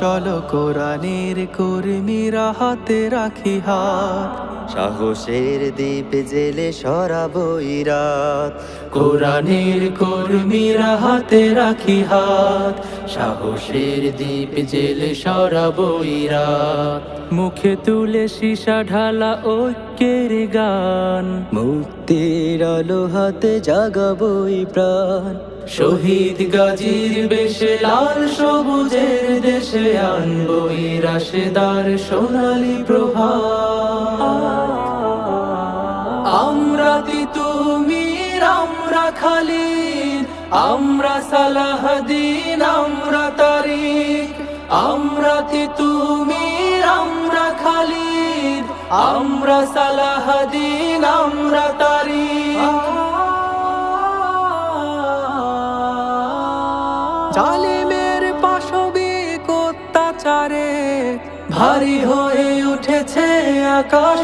চলো কোরআনের কর্মীরা হাতে রাখি হাত সাহসের দ্বীপ জেলে সরাবো রাত কোরআনের কর্মীরা হাতে রাখি হাত সাহসের দ্বীপ জেলে সরাবো রাত মুখে তুলে সীসা ঢালা ঐক্যের গান। মুক্তির আলো হাতে জাগাবই প্রাণ। শহীদ গাজীর বেশে লাল সবুজের দেশে আনবই রাশেদার সোনালী প্রভা আমরা তুমি আমরা খালিদ, আমরা সালাহদ্দিন আমরা তারিক আমরা তুমি আমরা আমরা আমরা পাশবিক অত্যাচারে ভারী হয়ে উঠেছে আকাশ।